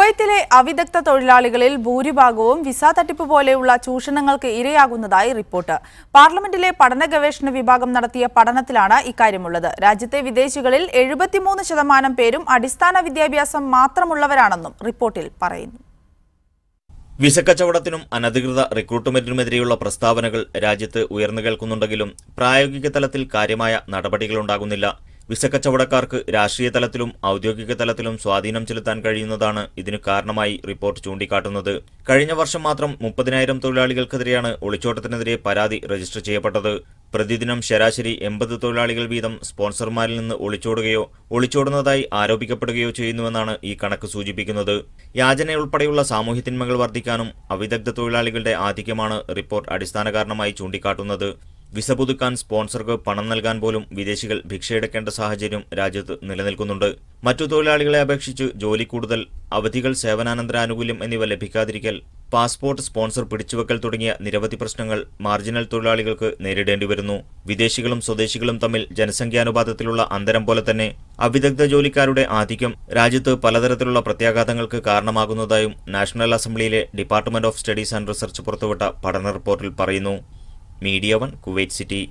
കുവൈത്തിലെ അവിദഗ്ധ തൊഴിലാളികളിൽ ഭൂരിഭാഗവും വിസ തട്ടിപ്പ് പോലെയുള്ള ചൂഷണങ്ങൾക്ക് ഇരയാകുന്നതായി റിപ്പോർട്ട്. പാർലമെന്റിലെ പഠന ഗവേഷണ വിഭാഗം നടത്തിയ പഠനത്തിലാണ് ഇക്കാര്യമുള്ളത്. രാജ്യത്തെ വിദേശികളിൽ എഴുപത്തിമൂന്ന് ശതമാനം പേരും അടിസ്ഥാന വിദ്യാഭ്യാസം മാത്രമുള്ളവരാണെന്നും റിപ്പോർട്ടിൽ പറയുന്നു. വിസക്കച്ചവടത്തിനും അനധികൃത റിക്രൂട്ട്മെന്റിനുമെതിരെയുള്ള പ്രസ്താവനകൾ രാജ്യത്ത് ഉയർന്നു കേൾക്കുന്നുണ്ടെങ്കിലും പ്രായോഗിക തലത്തിൽ കാര്യമായ നടപടികളുണ്ടാകുന്നില്ല. വിസക്കച്ചവടക്കാർക്ക് രാഷ്ട്രീയ തലത്തിലും ഔദ്യോഗിക തലത്തിലും സ്വാധീനം ചെലുത്താൻ കഴിയുന്നതാണ് ഇതിന് കാരണമായി റിപ്പോർട്ട് ചൂണ്ടിക്കാട്ടുന്നത്. കഴിഞ്ഞ വർഷം മാത്രം മുപ്പതിനായിരം തൊഴിലാളികൾക്കെതിരെയാണ് ഒളിച്ചോട്ടത്തിനെതിരെ പരാതി രജിസ്റ്റർ ചെയ്യപ്പെട്ടത്. പ്രതിദിനം ശരാശരി എൺപത് തൊഴിലാളികൾ വീതം സ്പോൺസർമാരിൽ നിന്ന് ഒളിച്ചോടുകയോ ഒളിച്ചോടുന്നതായി ആരോപിക്കപ്പെടുകയോ ചെയ്യുന്നുവെന്നാണ് ഈ കണക്ക് സൂചിപ്പിക്കുന്നത്. യാചനയുൾപ്പെടെയുള്ള സാമൂഹ്യത്തിന്മകൾ വർദ്ധിക്കാനും അവിദഗ്ധ തൊഴിലാളികളുടെ ആധിക്യമാണ് റിപ്പോർട്ട് അടിസ്ഥാന കാരണമായി ചൂണ്ടിക്കാട്ടുന്നത്. വിസ പുതുക്കാൻ സ്പോൺസർക്ക് പണം നൽകാൻ പോലും വിദേശികൾ ഭിക്ഷയെടുക്കേണ്ട സാഹചര്യം രാജ്യത്ത് നിലനിൽക്കുന്നുണ്ട്. മറ്റു തൊഴിലാളികളെ അപേക്ഷിച്ച് ജോലി കൂടുതൽ അവധികൾ സേവനാനന്തര ആനുകൂല്യം എന്നിവ ലഭിക്കാതിരിക്കൽ പാസ്പോർട്ട് സ്പോൺസർ പിടിച്ചുവെക്കൽ തുടങ്ങിയ നിരവധി പ്രശ്നങ്ങൾ മാർജിനൽ തൊഴിലാളികൾക്ക് നേരിടേണ്ടി വരുന്നു. വിദേശികളും സ്വദേശികളും തമ്മിൽ ജനസംഖ്യാനുപാതത്തിലുള്ള അന്തരം പോലെ തന്നെ അവിദഗ്ധ ജോലിക്കാരുടെ ആധിക്യം രാജ്യത്ത് പലതരത്തിലുള്ള പ്രത്യാഘാതങ്ങൾക്ക് കാരണമാകുന്നതായും national അസംബ്ലിയിലെ department of studies and research പുറത്തുവിട്ട പഠന റിപ്പോർട്ടിൽ പറയുന്നു. Media one Kuwait city